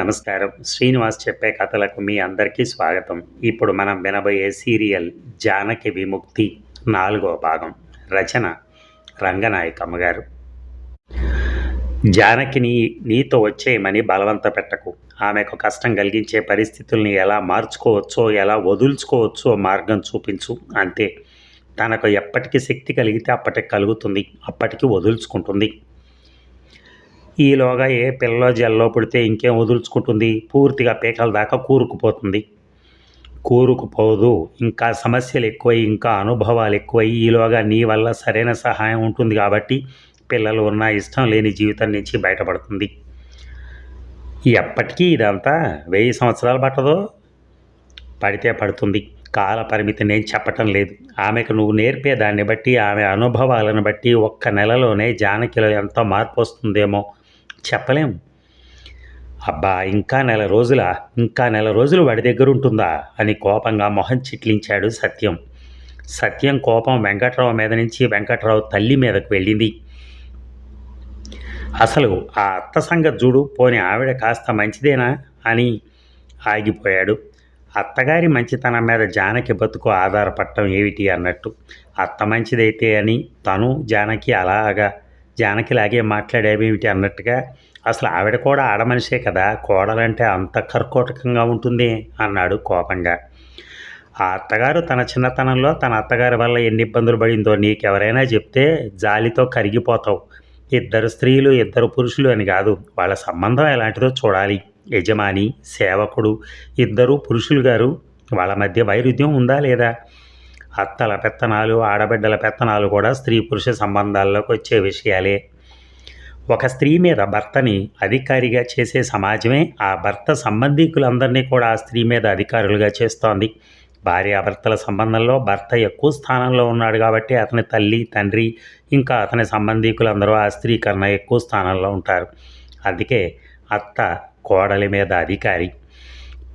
నమస్కారం. శ్రీనివాస్ చెప్పే కథలకు మీ అందరికీ స్వాగతం. ఇప్పుడు మనం వినబోయే సీరియల్ జానకి విముక్తి నాలుగో భాగం. రచన రంగనాయకమ్మ గారు జానకిని నీతో వచ్చేయమని బలవంత పెట్టకు. ఆమెకు కష్టం కలిగించే పరిస్థితుల్ని ఎలా మార్చుకోవచ్చో ఎలా వదులుచుకోవచ్చో మార్గం చూపించు. అంతే. తనకు ఎప్పటికీ శక్తి కలిగితే అప్పటికి కలుగుతుంది. అప్పటికి వదులుచుకుంటుంది. ఈలోగా ఏ పిల్లలో జల్లో పుడితే ఇంకేం వదులుచుకుంటుంది? పూర్తిగా పీకల దాకా కూరుకుపోతుంది. కూరుకుపోదు. ఇంకా సమస్యలు ఎక్కువై ఇంకా అనుభవాలు ఎక్కువై ఈలోగా నీ వల్ల సరైన సహాయం ఉంటుంది కాబట్టి పిల్లలు ఉన్న ఇష్టం లేని జీవితం నుంచి బయటపడుతుంది. ఎప్పటికీ ఇదంతా వెయ్యి సంవత్సరాలు పట్టదో. పడితే పడుతుంది. కాల పరిమితి నేను చెప్పటం లేదు. ఆమెకు నువ్వు నేర్పే దాన్ని బట్టి ఆమె అనుభవాలను బట్టి ఒక్క నెలలోనే జానకిలో ఎంతో మార్పు వస్తుందేమో చెప్పలేం. అబ్బా ఇంకా నెల రోజుల ఇంకా నెల రోజులు వాడి దగ్గర ఉంటుందా అని కోపంగా మొహం చిట్లించాడు సత్యం. సత్యం కోపం వెంకట్రావు మీద నుంచి వెంకట్రావు తల్లి మీదకు వెళ్ళింది. అసలు ఆ అత్త సంగతి చూడు పోని ఆవిడ కాస్త మంచిదేనా అని ఆగిపోయాడు. అత్తగారి మంచితనం మీద జానకి బతుకు ఆధారపడటం ఏమిటి అన్నట్టు అత్త మంచిదైతే అని తను జానకి అలాగా జానకిలాగే మాట్లాడేమేమిటి అన్నట్టుగా అసలు ఆవిడ కూడా ఆడమనిషే కదా కోడలంటే అంత కర్కోటకంగా ఉంటుంది అన్నాడు కోపంగా. ఆ అత్తగారు తన చిన్నతనంలో తన అత్తగారి వల్ల ఎన్ని ఇబ్బందులు పడిందో నీకెవరైనా చెప్తే జాలితో కరిగిపోతావు. ఇద్దరు స్త్రీలు ఇద్దరు పురుషులు అని కాదు వాళ్ళ సంబంధం ఎలాంటిదో చూడాలి. యజమాని సేవకుడు ఇద్దరు పురుషులు గారు వాళ్ళ మధ్య వైరుధ్యం ఉందా లేదా? అత్తల పెత్తనాలు ఆడబిడ్డల పెత్తనాలు కూడా స్త్రీ పురుష సంబంధాల్లోకి వచ్చే విషయాలే. ఒక స్త్రీ మీద భర్తని అధికారిగా చేసే సమాజమే ఆ భర్త సంబంధికులందరినీ కూడా ఆ స్త్రీ మీద అధికారులుగా చేస్తోంది. భార్యాభర్తల సంబంధంలో భర్త ఎక్కువ స్థానంలో ఉన్నాడు కాబట్టి అతని తల్లి తండ్రి ఇంకా అతని సంబంధికులందరూ ఆ స్త్రీ కన్నా ఎక్కువ స్థానంలో ఉంటారు. అందుకే అత్త కోడలి మీద అధికారి.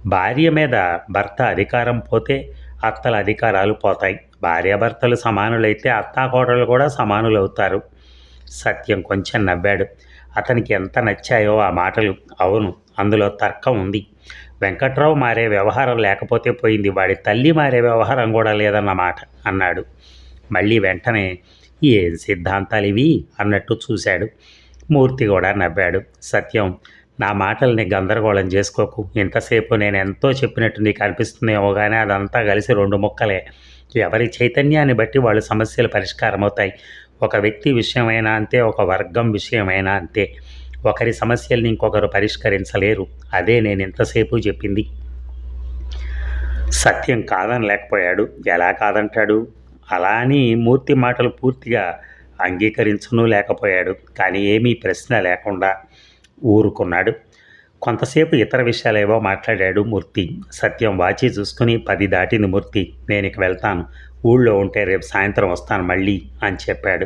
భార్య మీద భర్త అధికారం పోతే అత్తల అధికారాలు పోతాయి. భార్యాభర్తలు సమానులైతే అత్తాకోడలు కూడా సమానులు అవుతారు సత్యం కొంచెం నవ్వాడు. అతనికి ఎంత నచ్చాయో ఆ మాటలు. అవును అందులో తర్కం ఉంది. వెంకట్రావు మారే వ్యవహారం లేకపోతే పోయింది. వాడి తల్లి మారే వ్యవహారం కూడా లేదన్నమాట అన్నాడు. మళ్ళీ వెంటనే ఏం సిద్ధాంతాలు ఇవి అన్నట్టు చూశాడు. మూర్తి కూడా నవ్వాడు. సత్యం నా మాటల్ని గందరగోళం చేసుకోకు. ఇంతసేపు నేను ఎంతో చెప్పినట్టు నీకు అనిపిస్తుందేమో కానీ అదంతా కలిసి రెండు ముక్కలే. ఎవరి చైతన్యాన్ని బట్టి వాళ్ళ సమస్యలు పరిష్కారం అవుతాయి ఒక వ్యక్తి విషయమైనా అంతే ఒక వర్గం విషయమైనా అంతే. ఒకరి సమస్యల్ని ఇంకొకరు పరిష్కరించలేరు. అదే నేను ఇంతసేపు చెప్పింది. సత్యం కాదని లేకపోయాడు. ఎలా కాదంటాడు? అలా అని మూర్తి మాటలు పూర్తిగా అంగీకరించను లేకపోయాడు. కానీ ఏమీ ప్రశ్న లేకుండా ఊరుకున్నాడు. కొంతసేపు ఇతర విషయాలేవో మాట్లాడాడు మూర్తి. సత్యం వాచి చూసుకుని పది దాటింది మూర్తి. నేను ఇక వెళ్తాను. ఊళ్ళో ఉంటే రేపు సాయంత్రం వస్తాను మళ్ళీ అని చెప్పాడు.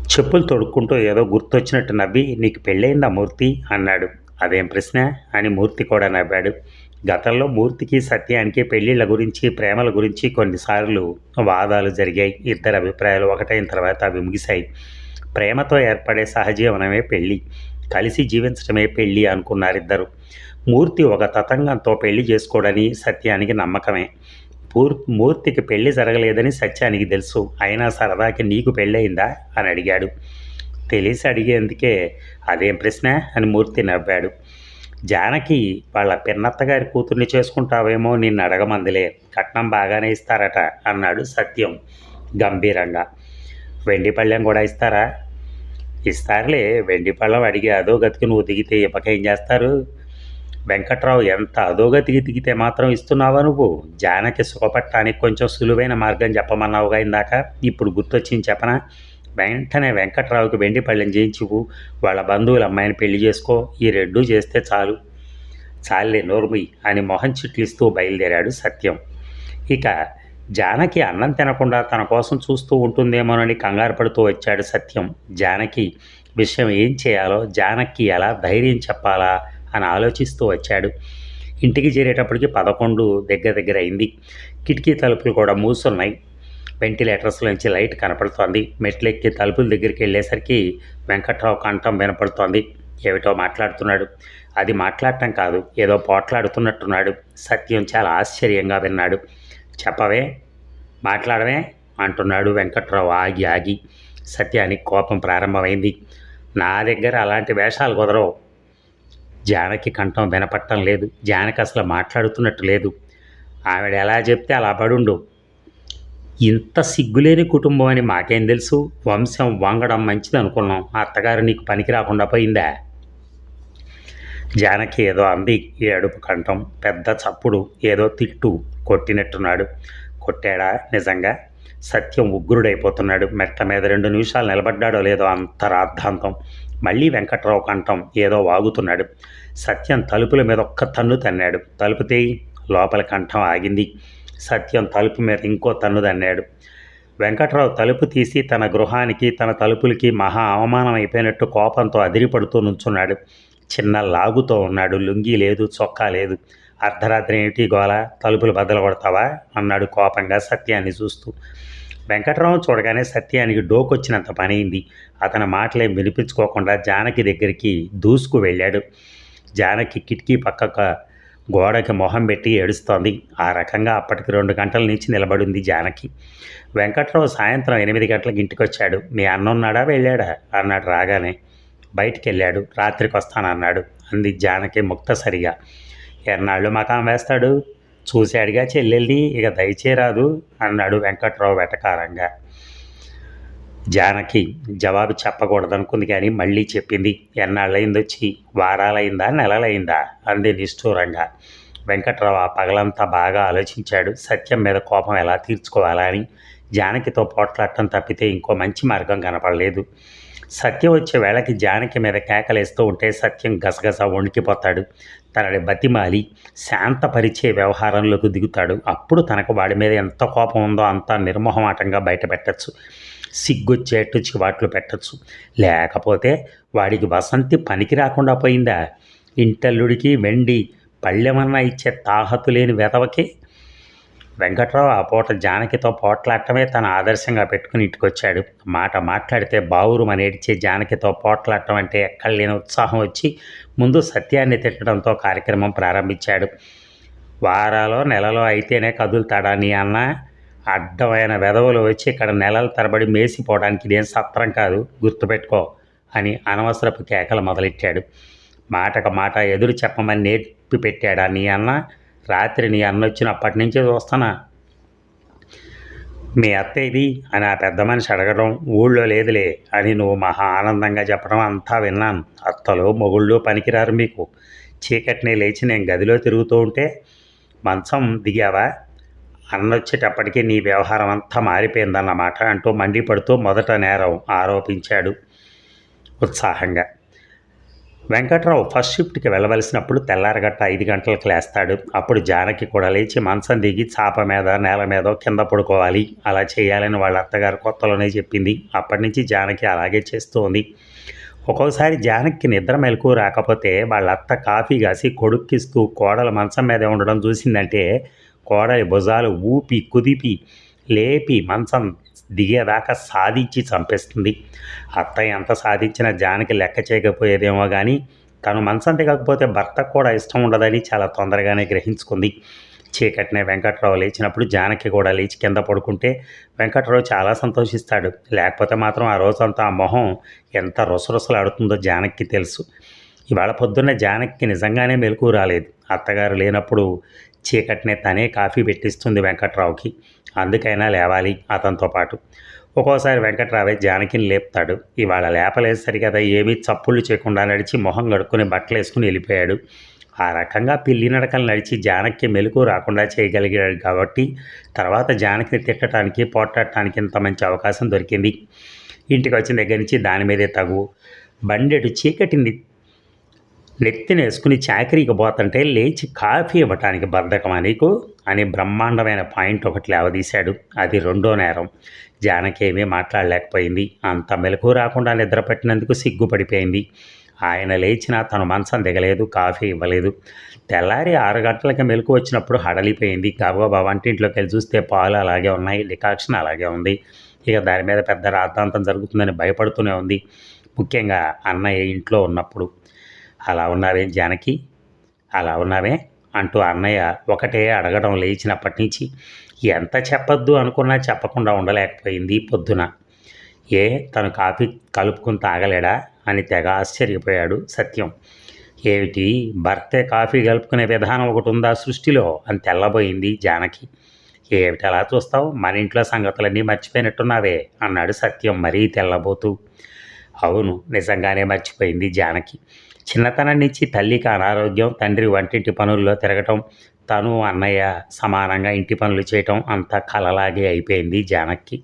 చెప్పులు తొడుక్కుంటూ ఏదో గుర్తొచ్చినట్టు నవ్వి నీకు పెళ్ళయిందా మూర్తి? అన్నాడు. అదేం ప్రశ్న? అని మూర్తి కూడా నవ్వాడు. గతంలో మూర్తికి సత్యానికి పెళ్ళిళ్ళ గురించి ప్రేమల గురించి కొన్నిసార్లు వాదాలు జరిగాయి. ఇద్దరు అభిప్రాయాలు ఒకటైన తర్వాత అవి ముగిశాయి. ప్రేమతో ఏర్పడే సహజీవనమే పెళ్ళి. కలిసి జీవించడమే పెళ్ళి అనుకున్నారిద్దరు. మూర్తి ఒక తతంగంతో పెళ్ళి చేసుకోవడని సత్యానికి నమ్మకమే. పూర్ మూర్తికి పెళ్ళి జరగలేదని సత్యానికి తెలుసు. అయినా సరదాకి నీకు పెళ్ళయిందా? అని అడిగాడు. తెలిసి అడిగేందుకే అదేం ప్రశ్న? అని మూర్తి నవ్వాడు. జానకి వాళ్ళ పిన్నత్తగారి కూతుర్ని చేసుకుంటావేమో నిన్ను అడగమందిలే. కట్నం బాగానే ఇస్తారట అన్నాడు సత్యం గంభీరంగా. వెండి పళ్ళెం కూడా ఇస్తారా? ఇస్తారులే వెండి పళ్ళం అడిగి అధోగతికి నువ్వు దిగితే ఇప్పకేం చేస్తారు? వెంకట్రావు ఎంత అధోగతికి దిగితే మాత్రం ఇస్తున్నావా నువ్వు? జానకి సుఖపట్టానికి కొంచెం సులువైన మార్గం చెప్పమన్నావుగా ఇందాక. ఇప్పుడు గుర్తొచ్చింది చెప్పనా? వెంటనే వెంకట్రావుకి వెండి పళ్ళెం చేయించువు వాళ్ళ బంధువుల అమ్మాయిని పెళ్ళి చేసుకో. ఈ రెండూ చేస్తే చాలు. చాలే నోర్మి అని మొహం చిట్లిస్తూ బయలుదేరాడు సత్యం. ఇక జానకి అన్నం తినకుండా తన కోసం చూస్తూ ఉంటుందేమోనని కంగారు పడుతూ వచ్చాడు సత్యం. జానకి విషయం ఏం చేయాలో జానకి ఎలా ధైర్యం చెప్పాలా అని ఆలోచిస్తూ వచ్చాడు. ఇంటికి చేరేటప్పటికి పదకొండు దగ్గర దగ్గర అయింది. కిటికీ తలుపులు కూడా మూసున్నాయి. వెంటిలేటర్స్లోంచి లైట్ కనపడుతోంది. మెట్లెక్కి తలుపుల దగ్గరికి వెళ్ళేసరికి వెంకట్రావు కంఠం వినపడుతోంది. ఏమిటో మాట్లాడుతున్నాడు. అది మాట్లాడటం కాదు ఏదో పోట్లాడుతున్నట్టున్నాడు. సత్యం చాలా ఆశ్చర్యంగా విన్నాడు. చెప్పవే మాట్లాడవే అంటున్నాడు వెంకట్రావు ఆగి ఆగి. సత్యానికి కోపం ప్రారంభమైంది. నా దగ్గర అలాంటి వేషాలు కుదరవు. జానకి కంఠం వినపట్టం లేదు. జానకి అసలు మాట్లాడుతున్నట్టు లేదు. ఆవిడ ఎలా చెప్తే అలా పడుండు. ఇంత సిగ్గులేని కుటుంబం అని మాకేం తెలుసు? వంశం వంగడం మంచిది అనుకున్నాం అత్తగారు నీకు పనికి రాకుండా పోయిందా? జానకి ఏదో అంది. ఏడుపు కంఠం పెద్ద చప్పుడు ఏదో తిట్టు. కొట్టినట్టున్నాడు. కొట్టాడా? నిజంగా? సత్యం ఉగ్రుడైపోతున్నాడు. మెట్ట మీద రెండు నిమిషాలు నిలబడ్డాడో లేదో అంత రాద్ధాంతం. మళ్ళీ వెంకట్రావు కంఠం ఏదో వాగుతున్నాడు. సత్యం తలుపుల మీద ఒక్క తన్ను తన్నాడు. తలుపు తేయి లోపల కంఠం ఆగింది. సత్యం తలుపు మీద ఇంకో తన్ను తన్నాడు. వెంకట్రావు తలుపు తీసి తన గృహానికి తన తలుపులకి మహా అవమానం అయిపోయినట్టు కోపంతో అదిరిపడుతూ నుంచున్నాడు. చిన్న లాగుతో ఉన్నాడు. లుంగీ లేదు చొక్కా లేదు. అర్ధరాత్రి ఏమిటి గోల? తలుపులు బద్దలు కొడతావా? అన్నాడు కోపంగా సత్యాన్ని చూస్తూ. వెంకట్రావు చూడగానే సత్యానికి డోకొచ్చినంత పనైంది. అతని మాటలేం వినిపించుకోకుండా జానకి దగ్గరికి దూసుకు వెళ్ళాడు. జానకి కిటికీ పక్కక గోడకి మొహం పెట్టి ఏడుస్తోంది. ఆ రకంగా అప్పటికి రెండు గంటల నుంచి నిలబడింది జానకి. వెంకట్రావు సాయంత్రం ఎనిమిది గంటలకు ఇంటికి వచ్చాడు మీ అన్న ఉన్నాడా వెళ్ళాడా? అన్నాడు రాగానే. బయటికి వెళ్ళాడు రాత్రికి వస్తానన్నాడు అంది జానకి ముక్తసరిగా. ఎన్నాళ్ళు మకాం వేస్తాడు? చూశాడుగా చెల్లెల్ని ఇక దయచేరాదు అన్నాడు వెంకట్రావు వెటకారంగా. జానకి జవాబు చెప్పకూడదనుకుంది కానీ మళ్ళీ చెప్పింది ఎన్నాళ్ళయింది వచ్చి వారాలైందా నెలలైందా అంది నిష్ఠూరంగా. వెంకట్రావు ఆ పగలంతా బాగా ఆలోచించాడు సత్యం మీద కోపం ఎలా తీర్చుకోవాలా అని. జానకితో పోట్లాడటం తప్పితే ఇంకో మంచి మార్గం కనపడలేదు. సత్యం వచ్చే వేళకి జానకి మీద కేకలేస్తూ ఉంటే సత్యం గసగస వణికిపోతాడు. తనని బతిమాలి శాంతపరిచే వ్యవహారంలోకి దిగుతాడు. అప్పుడు తనకు వాడి మీద ఎంత కోపం ఉందో అంత నిర్మోహమాటంగా బయట పెట్టచ్చు. సిగ్గొచ్చేట్టు చివాట్లు పెట్టచ్చు. లేకపోతే వాడికి వసంతి పనికి రాకుండా పోయిందా? ఇంటల్లుడికి వెండి పళ్ళెమన్నా ఇచ్చే తాహతు లేని వెధవకి వెంకట్రావు ఆ పూట జానకితో పోట్లాడటమే తన ఆదర్శంగా పెట్టుకుని ఇంటికొచ్చాడు. మాట మాట్లాడితే బావురు ఏడ్చే జానకితో పోట్లాడటం అంటే ఎక్కడ లేని ఉత్సాహం వచ్చి ముందు సత్యాన్ని తిట్టడంతో కార్యక్రమం ప్రారంభించాడు. వారాలో నెలలో అయితేనే కదులుతాడా నీ అన్న? అడ్డమైన వెధవులు వచ్చి ఇక్కడ నెలల తరబడి మేసిపోవడానికి ఇదేం సత్రం కాదు గుర్తుపెట్టుకో అని అనవసరపు కేకలు మొదలెట్టాడు. మాటకు మాట ఎదురు చెప్పమని నేర్పి పెట్టాడా నీ అన్న? రాత్రి నీ అన్న వచ్చినప్పటి నుంచే చూస్తానా? మీ అత్త ఇది అని ఆ పెద్ద మనిషి అడగడం ఊళ్ళో లేదులే అని నువ్వు మహా ఆనందంగా చెప్పడం అంతా విన్నాను. అత్తలు మొగుళ్ళు పనికిరారు మీకు. చీకటిని లేచి నేను గదిలో తిరుగుతూ ఉంటే మంచం దిగావా? అన్నొచ్చేటప్పటికీ నీ వ్యవహారం అంతా మారిపోయిందన్నమాట అంటూ మండిపడుతూ మొదట నేరం ఆరోపించాడు ఉత్సాహంగా. వెంకట్రావు ఫస్ట్ షిఫ్ట్కి వెళ్ళవలసినప్పుడు తెల్లారగట్ట ఐదు గంటలకు లేస్తాడు. అప్పుడు జానకి కూడా లేచి మంచం దిగి చాప మీద నేల మీద కింద పడుకోవాలి. అలా చేయాలని వాళ్ళ అత్తగారు కొత్తలోనే చెప్పింది. అప్పటి నుంచి జానకి అలాగే చేస్తోంది ఒక్కోసారి జానకి నిద్ర మెలకు రాకపోతే వాళ్ళ అత్త కాఫీ కాసి కొడుక్కిస్తూ కోడలు మంచం మీద ఉండడం చూసిందంటే కోడలి భుజాలు ఊపి కుదిపి లేపి మంచం దిగేదాకా సాధించి చంపేస్తుంది. అత్త ఎంత సాధించినా జానకి లెక్క చేయకపోయేదేమో కానీ తను మంచం కాకపోతే భర్తకు కూడా ఇష్టం ఉండదని చాలా తొందరగానే గ్రహించుకుంది. చీకటినే వెంకట్రావు లేచినప్పుడు జానకి కూడా లేచి కింద పడుకుంటే వెంకట్రావు చాలా సంతోషిస్తాడు. లేకపోతే మాత్రం ఆ రోజంతా ఆ మొహం ఎంత రుసరుసలాడుతుందో జానకి తెలుసు. ఇవాళ పొద్దున్న జానకి నిజంగానే మెలకు రాలేదు. అత్తగారు లేనప్పుడు చీకటినే తనే కాఫీ పెట్టిస్తుంది వెంకట్రావుకి. అందుకైనా లేవాలి అతనితో పాటు. ఒక్కోసారి వెంకట్రావే జానకిని లేపుతాడు. ఇవాళ లేపలేదు కదా ఏమీ చప్పుళ్ళు చేయకుండా నడిచి మొహం కడుక్కుని బట్టలు వేసుకుని వెళ్ళిపోయాడు. ఆ రకంగా పిల్లి నడకలు నడిచి జానకి మెలకు రాకుండా చేయగలిగాడు కాబట్టి తర్వాత జానకిని తిట్టడానికి పోట్లాడటానికి ఇంత మంచి అవకాశం దొరికింది. ఇంటికి వచ్చిన దగ్గర నుంచి దాని మీదే తగు. బండెడు చీకటిని నెత్తినేసుకుని చాకరీకి పోతుంటే లేచి కాఫీ ఇవ్వటానికి బద్ధకమా నీకు? అని బ్రహ్మాండమైన పాయింట్ ఒకటి లేవదీశాడు. అది రెండో నేరం. జానకి ఏమీ మాట్లాడలేకపోయింది. అంత మెలకు రాకుండా నిద్రపట్టినందుకు సిగ్గుపడిపోయింది. ఆయన లేచినా తను మంచం దిగలేదు కాఫీ ఇవ్వలేదు. తెల్లారి ఆరు గంటలకి మెలకు వచ్చినప్పుడు హడలిపోయింది. గబగబా వంటింట్లోకి వెళ్ళి చూస్తే పాలు అలాగే ఉన్నాయి డికాక్షన్ అలాగే ఉంది. ఇక దాని మీద పెద్ద రాద్ధాంతం జరుగుతుందని భయపడుతూనే ఉంది. ముఖ్యంగా అన్నయ్య ఇంట్లో ఉన్నప్పుడు. అలా ఉన్నావే జానకి? అలా ఉన్నావే? అంటూ అన్నయ్య ఒకటే అడగడం లేచినప్పటి నుంచి ఎంత చెప్పొద్దు అనుకున్నా చెప్పకుండా ఉండలేకపోయింది పొద్దున. ఏ తను కాఫీ కలుపుకుని తాగలేడా? అని తెగ ఆశ్చర్యపోయాడు సత్యం. ఏమిటి? భర్తే కాఫీ కలుపుకునే విధానం ఒకటి ఉందా సృష్టిలో? అని తెల్లబోయింది జానకి. ఏమిటి అలా చూస్తావు? మన ఇంట్లో సంగతులన్నీ మర్చిపోయినట్టున్నావే అన్నాడు సత్యం మరీ తెల్లబోతూ. అవును నిజంగానే మర్చిపోయింది జానకి. చిన్నతనం నుంచి తల్లికి అనారోగ్యం తండ్రి వంటింటి పనుల్లో తిరగటం తను అన్నయ్య సమానంగా ఇంటి పనులు చేయటం అంతా కలలాగే అయిపోయింది జానక్కి.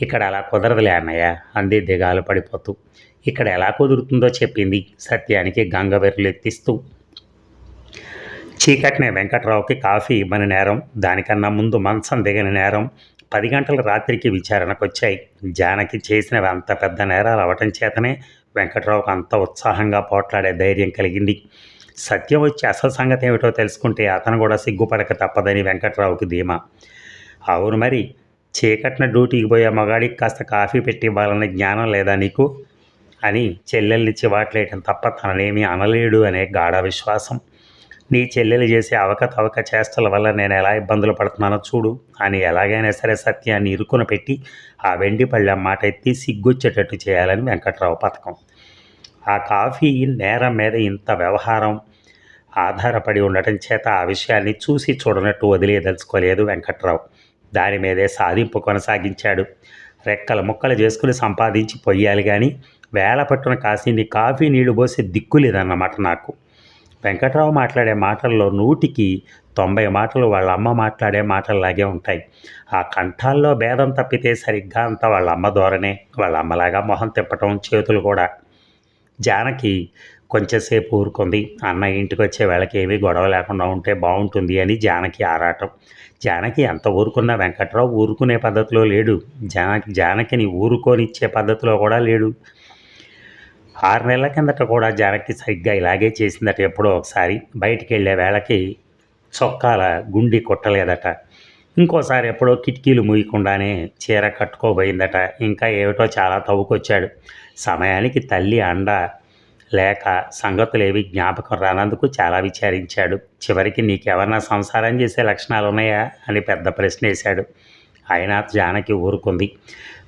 ఇక్కడ అలా కుదరదులే అన్నయ్య అంది దిగాలు పడిపోతూ. ఇక్కడ ఎలా కుదురుతుందో చెప్పింది సత్యానికి గంగవెర్రులు ఎత్తిస్తూ చీకటినే వెంకట్రావుకి కాఫీ ఇవ్వని నేరం దానికన్నా ముందు మంచం దిగని నేరం పది గంటల రాత్రికి విచారణకు వచ్చాయి జానకి చేసినవి అంత పెద్ద నేరాలు అవటం చేతనే వెంకట్రావుకు అంత ఉత్సాహంగా పోట్లాడే ధైర్యం కలిగింది. సత్యం వచ్చి అసలు సంగతి ఏమిటో తెలుసుకుంటే అతను కూడా సిగ్గుపడక తప్పదని వెంకట్రావుకి ధీమా. అవును మరి చీకటిన డ్యూటీకి పోయే మగాడికి కాస్త కాఫీ పెట్టి ఇవ్వాలనే జ్ఞానం లేదా నీకు? అని చెల్లెల్ని చివాట్లేయటం తప్ప తననేమీ అనలేడు అనే గాఢ విశ్వాసం. నీ చెల్లెలు చేసే అవకతవక చేష్టల వల్ల నేను ఎలా ఇబ్బందులు పడుతున్నానో చూడు. అని ఎలాగైనా సరే సత్యాన్ని ఇరుకున పెట్టి ఆ వెండి పళ్ళెం మాట ఎత్తి సిగ్గొచ్చేటట్టు చేయాలని వెంకట్రావు పథకం. ఆ కాఫీ నేరం మీద ఇంత వ్యవహారం ఆధారపడి ఉండటం చేత ఆ విషయాన్ని చూసి చూడనట్టు వదిలేదలుచుకోలేదు వెంకట్రావు. దాని మీదే సాధింపు కొనసాగించాడు. రెక్కలు ముక్కలు చేసుకుని సంపాదించి పొయ్యాలి కానీ వేల పట్టున కాసింది కాఫీ నీళ్ళు పోసే దిక్కు లేదన్నమాట నాకు. వెంకట్రావు మాట్లాడే మాటల్లో నూటికి తొంభై మాటలు వాళ్ళ అమ్మ మాట్లాడే మాటల్లాగే ఉంటాయి. ఆ కంఠాల్లో భేదం తప్పితే సరిగ్గా అంతా వాళ్ళ అమ్మ ధోరణే వాళ్ళ అమ్మలాగా మొహం తిప్పటం చేతులు కూడా. జానకి కొంచెంసేపు ఊరుకుంది. అన్న ఇంటికి వచ్చే వేళకి ఏమీ గొడవ లేకుండా ఉంటే బాగుంటుంది అని జానకి ఆరాటం. జానకి ఎంత ఊరుకున్నా వెంకట్రావు ఊరుకునే పద్ధతిలో లేడు. జానకి జానకిని ఊరుకొనిచ్చే పద్ధతిలో కూడా లేడు. ఆరు నెలల కిందట కూడా జానకి సరిగ్గా ఇలాగే చేసిందట ఎప్పుడో ఒకసారి. బయటికి వెళ్ళే వేళకి చొక్కాల గుండి కొట్టలేదట. ఇంకోసారి ఎప్పుడో కిటికీలు మూయకుండానే చీర కట్టుకోబోయిందట. ఇంకా ఏమిటో చాలా తవ్వుకొచ్చాడు. సమయానికి తల్లి అండ లేక సంగతులేవి జ్ఞాపకం రానందుకు చాలా విచారించాడు. చివరికి నీకెవరన్నా సంసారం చేసే లక్షణాలు ఉన్నాయా అని పెద్ద ప్రశ్న వేశాడు అయినా జానకి ఊరుకుంది.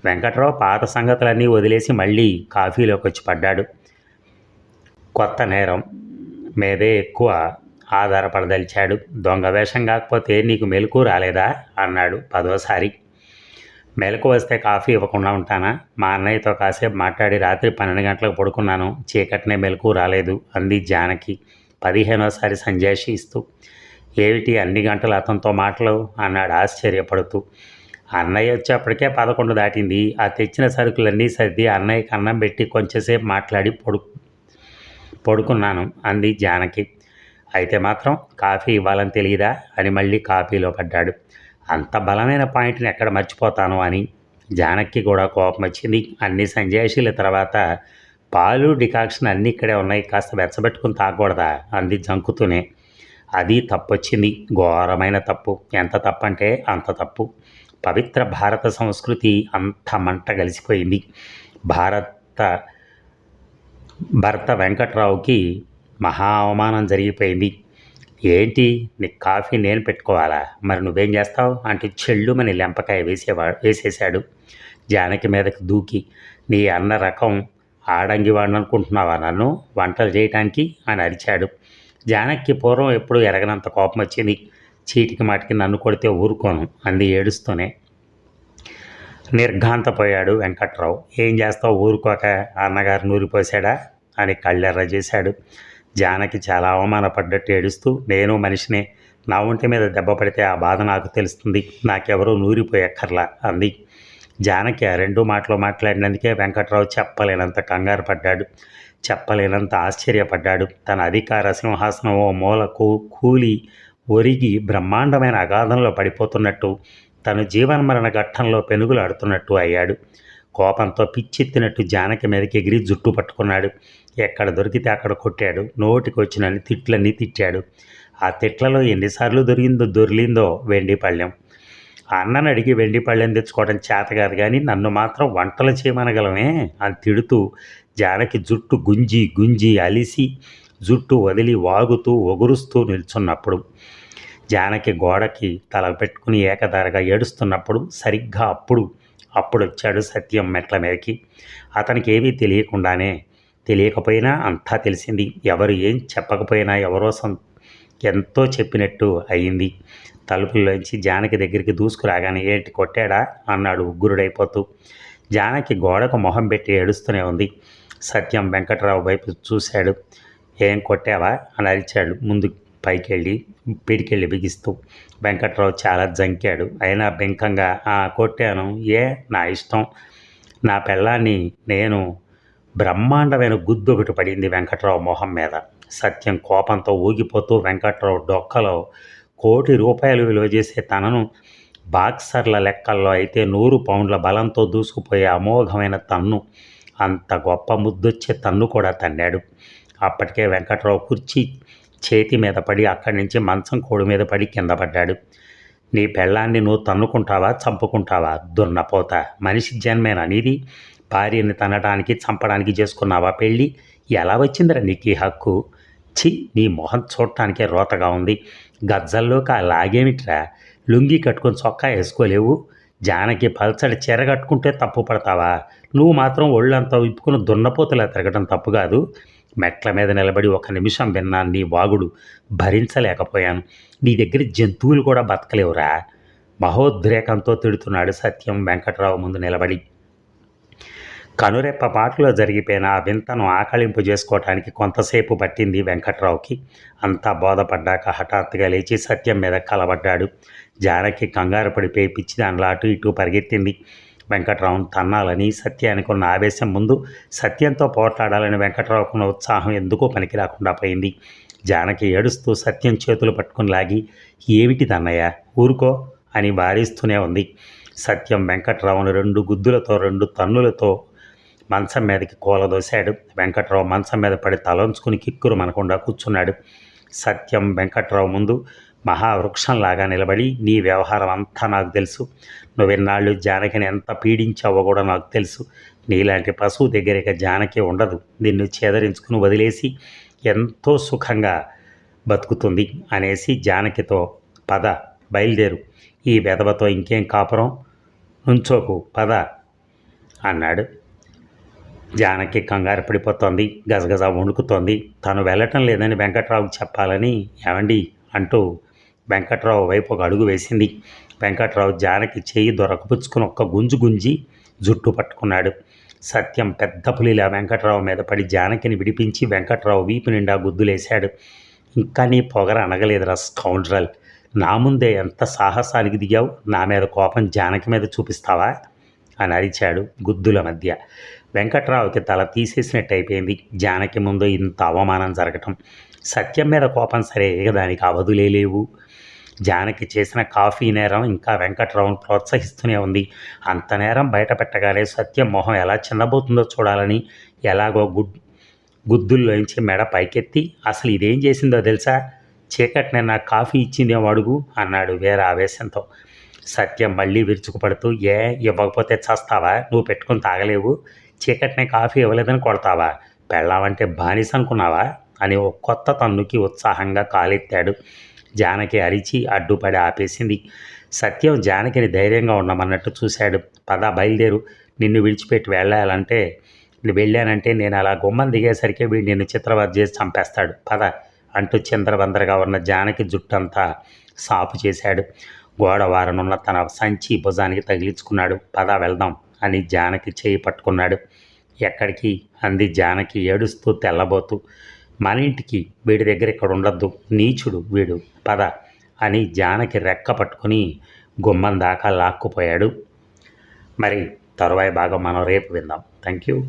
వెంకట్రావు పాత సంగతులన్నీ వదిలేసి మళ్ళీ కాఫీలోకి వచ్చి పడ్డాడు. కొత్త నేరం మీదే ఎక్కువ ఆధారపడదలిచాడు. దొంగ వేషం కాకపోతే నీకు మెలకు రాలేదా? అన్నాడు పదోసారి. మెలకు వస్తే కాఫీ ఇవ్వకుండా ఉంటానా? మా అన్నయ్యతో కాసేపు మాట్లాడి రాత్రి పన్నెండు గంటలకు పడుకున్నాను. చీకటినే మెలకు రాలేదు అంది జానకి. పదిహేనోసారి సంజాషి ఇస్తూ. ఏమిటి అన్ని గంటలు అతనితో మాటలు? అన్నాడు ఆశ్చర్యపడుతూ. అన్నయ్య వచ్చేప్పటికే పదకొండు దాటింది. ఆ తెచ్చిన సరుకులన్నీ సర్ది అన్నయ్యకి అన్నం పెట్టి కొంచెంసేపు మాట్లాడి పడు పడుకున్నాను అంది జానకి. అయితే మాత్రం కాఫీ ఇవ్వాలని తెలియదా అని మళ్ళీ కాఫీలో పడ్డాడు. అంత బలమైన పాయింట్ని ఎక్కడ మర్చిపోతాను అని జానక్కి కూడా కోపం వచ్చింది. అన్ని సంజయశీల తర్వాత పాలు డికాక్షన్ అన్నీ ఇక్కడే ఉన్నాయి. కాస్త వెచ్చబెట్టుకుని తాగకూడదా? అంది జంకుతూనే. అది తప్పొచ్చింది. ఘోరమైన తప్పు. ఎంత తప్పు అంటే అంత తప్పు. పవిత్ర భారత సంస్కృతి అంత మంట కలిసిపోయింది. భారత భర్త వెంకట్రావుకి మహా అవమానం జరిగిపోయింది. ఏంటి? నీకు కాఫీ నేను పెట్టుకోవాలా? మరి నువ్వేం చేస్తావు? అంటే చెల్లుమని లెంపకాయ వేసేవా వేసేశాడు. జానకి మీదకి దూకి నీ అన్న రకం ఆడంగి వాడిని అనుకుంటున్నావా నన్ను? వంటలు చేయటానికి? అని అరిచాడు. జానక్కి పూర్వం ఎప్పుడు ఎరగనంత కోపం వచ్చింది. చీటికి మాటికి నన్ను కొడితే ఊరుకోను అంది ఏడుస్తూనే. నిర్ఘాంతపోయాడు వెంకట్రావు. ఏం చేస్తావు? ఊరుకోక? అన్నగారు నూరిపోసాడా అని కళ్ళెర్ర చేశాడు. జానకి చాలా అవమానపడ్డట్టు ఏడుస్తూ నేను మనిషినే నా ఒంటి మీద దెబ్బ పడితే ఆ బాధ నాకు తెలుస్తుంది నాకెవరూ నూరిపోయక్కర్లా అంది. జానకి ఆ రెండు మాటలు మాట్లాడినందుకే వెంకట్రావు చెప్పలేనంత కంగారు పడ్డాడు. చెప్పలేనంత ఆశ్చర్యపడ్డాడు. తన అధికార సింహాసనం ఓ మూలకు కూలి ఒరిగి బ్రహ్మాండమైన అగాధంలో పడిపోతున్నట్టు తను జీవన్మరణ ఘట్టంలో పెనుగులాడుతున్నట్టు అయ్యాడు. కోపంతో పిచ్చెత్తినట్టు జానకి మీదకి ఎగిరి జుట్టు పట్టుకున్నాడు. ఎక్కడ దొరికితే అక్కడ కొట్టాడు. నోటికి వచ్చినని తిట్లన్నీ తిట్టాడు. ఆ తిట్లలో ఎన్నిసార్లు దొరికిందో దొరిలిందో వెండిపళ్ళెం. అన్నను అడిగి వెండిపళ్ళెం తెచ్చుకోవడం చేత కాదు కానీ నన్ను మాత్రం వంటలు చేయమనగలమే అని తిడుతూ జానకి జుట్టు గుంజి గుంజి అలిసి జుట్టు వదిలి వాగుతూ ఒగురుస్తూ నిల్చున్నప్పుడు జానకి గోడకి తల పెట్టుకుని ఏకధారగా ఏడుస్తున్నప్పుడు సరిగ్గా అప్పుడు అప్పుడు వచ్చాడు సత్యం మెట్ల మీదకి. అతనికి ఏమీ తెలియకుండానే తెలియకపోయినా అంతా తెలిసింది. ఎవరు ఏం చెప్పకపోయినా ఎవరో సం ఎంతో చెప్పినట్టు అయింది. తలుపుల్లోంచి జానకి దగ్గరికి దూసుకురాగానే ఏంటి కొట్టాడా? అన్నాడు ఉగ్గురుడైపోతూ. జానకి గోడకు మొహం పెట్టి ఏడుస్తూనే ఉంది. సత్యం వెంకట్రావు వైపు చూశాడు. ఏం కొట్టావా? అని అరిచాడు. ముందు పైకి వెళ్ళి పిడికెళ్ళి బిగిస్తూ వెంకట్రావు చాలా జంకాడు. అయినా బెంకంగా "ఆ, కొట్టాను. ఏ? నా ఇష్టం. నా పెళ్ళాన్ని నేను బ్రహ్మాండమైన గుద్దు ఒకటి పడింది వెంకట్రావు మొహం మీద. సత్యం కోపంతో ఊగిపోతూ వెంకట్రావు డొక్కలో కోటి రూపాయలు విలువ చేసే తనను బాక్సర్ల లెక్కల్లో అయితే నూరు పౌండ్ల బలంతో దూసుకుపోయే అమోఘమైన తన్ను అంత గొప్ప ముద్దొచ్చే తన్ను కూడా తన్నాడు. అప్పటికే వెంకట్రావు కుర్చీ చేతి మీద పడి అక్కడి నుంచి మంచం కోడి మీద పడి కింద పడ్డాడు. నీ పెళ్ళాన్ని నువ్వు తన్నుకుంటావా చంపుకుంటావా? దున్నపోత. మనిషి జన్మేనా నీది? భార్యని తనడానికి చంపడానికి చేసుకున్నావా పెళ్ళి? ఎలా వచ్చిందిరా నీకు ఈ హక్కు? చి నీ మొహం చూడటానికే రోతగా ఉంది. గజ్జల్లోకి ఆ లాగేమిట్రా లుంగి కట్టుకొని చొక్కా వేసుకోలేవు? జానకి పల్చడి చీర కట్టుకుంటే తప్పు పడతావా? నువ్వు మాత్రం ఒళ్ళంతా విప్పుకుని దున్నపోతలా తిరగడం తప్పు కాదు. మెట్ల మీద నిలబడి ఒక నిమిషం విన్నాను నీ వాగుడు భరించలేకపోయాను. నీ దగ్గర జంతువులు కూడా బతకలేవురా. మహోద్రేకంతో తిడుతున్నాడు సత్యం వెంకట్రావు ముందు నిలబడి. కనురెప్ప పాటలో జరిగిపోయిన ఆ వింతను ఆకలింపు చేసుకోవటానికి కొంతసేపు పట్టింది వెంకట్రావుకి. అంతా బోధపడ్డాక హఠాత్తుగా లేచి సత్యం మీద కలబడ్డాడు. జానకి కంగారు పడిపోయి పిచ్చి దానిలో అటు ఇటు పరిగెత్తింది. వెంకట్రావు తన్నాలని సత్యానికి ఉన్న ఆవేశం ముందు సత్యంతో పోట్లాడాలని వెంకట్రావుకున్న ఉత్సాహం ఎందుకో పనికి రాకుండా పోయింది. జానకి ఏడుస్తూ సత్యం చేతులు పట్టుకుని లాగి ఏమిటి తన్నయ్య? ఊరుకో అని వారిస్తూనే ఉంది. సత్యం వెంకట్రావును రెండు గుద్దులతో రెండు తన్నులతో మంచం మీదకి కూలదోశాడు. వెంకట్రావు మంచం మీద పడి తలంచుకుని కిక్కురు మనకుండా కూర్చున్నాడు. సత్యం వెంకట్రావు ముందు మహావృక్షంలాగా నిలబడి నీ వ్యవహారం అంతా నాకు తెలుసు. నువ్వెన్నాళ్ళు జానకిని ఎంత పీడించావో కూడా నాకు తెలుసు. నీలాంటి పశువు దగ్గరిక జానకి ఉండదు. నిన్ను చేదరించుకుని వదిలేసి ఎంతో సుఖంగా బతుకుతుంది అనేసి జానకితో పద బయలుదేరు. ఈ వెధవతో ఇంకేం కాపురం? నుంచోకు పద అన్నాడు. జానకి కంగారు పడిపోతోంది గజగజ వణుకుతోంది. తను వెళ్ళటం లేదని వెంకట్రావుకి చెప్పాలని ఏమండి అంటూ వెంకట్రావు వైపు ఒక అడుగు వేసింది. వెంకట్రావు జానకి చేయి దొరకపుచ్చుకుని ఒక్క గుంజు గుంజి జుట్టు పట్టుకున్నాడు. సత్యం పెద్ద పులిలా వెంకట్రావు మీద పడి జానకిని విడిపించి వెంకట్రావు వీపు నిండా గుద్దులేశాడు. ఇంకా నీ పొగర అనగలేదురా స్కౌండ్రల్. నా ముందే ఎంత సాహసానికి దిగావు? నా మీద కోపం జానకి మీద చూపిస్తావా? అని అరిచాడు గుద్దుల మధ్య. వెంకట్రావుకి తల తీసేసినట్టు అయిపోయింది. జానకి ముందు ఇంత అవమానం జరగటం. సత్యం మీద కోపం సరే ఇక దానికి అవధులే లేవు. జానకి చేసిన కాఫీ నేరం ఇంకా వెంకట్రావును ప్రోత్సహిస్తూనే ఉంది. అంత నేరం బయట పెట్టగానే సత్యం మొహం ఎలా చిన్నబోతుందో చూడాలని ఎలాగో గుడ్ గుద్దుల్లోంచి మెడ పైకెత్తి అసలు ఇదేం చేసిందో తెలుసా? చీకటిని నాకు కాఫీ ఇచ్చిందేమో అడుగు? అన్నాడు వేరే ఆవేశంతో. సత్యం మళ్ళీ విరుచుకుపడుతూ ఏ ఇవ్వకపోతే చస్తావా? నువ్వు పెట్టుకుని తాగలేవు. చీకటినే కాఫీ ఇవ్వలేదని కొడతావా? పెళ్ళావంటే బానిస అనుకున్నావా? అని ఓ కొత్త తన్నుకి ఉత్సాహంగా కాలెత్తాడు. జానకి అరిచి అడ్డుపడి ఆపేసింది. సత్యం జానకిని ధైర్యంగా ఉండమన్నట్టు చూశాడు. పద బయలుదేరు. నిన్ను విడిచిపెట్టి వెళ్ళాలంటే వెళ్ళానంటే నేను అలా గుమ్మం దిగేసరికి వీడు నిన్ను చిత్రవధ చేసి చంపేస్తాడు. పద అంటూ చిందరబందరగా ఉన్న జానకి జుట్టంతా సాపు చేశాడు. గోడ వారనున్న తన సంచి భుజానికి తగిలించుకున్నాడు. పద వెళ్దాం అని జానకి చేయి పట్టుకున్నాడు. ఎక్కడికి? అంది జానకి ఏడుస్తూ తెల్లబోతూ. మన ఇంటికి వీడి దగ్గర ఇక్కడ ఉండొద్దు. నీచుడు వీడు. పద అని జానకి రెక్క పట్టుకుని గుమ్మం దాకా లాక్కుపోయాడు. మరి తరువాయి భాగం మనం రేపు విందాం. Thank you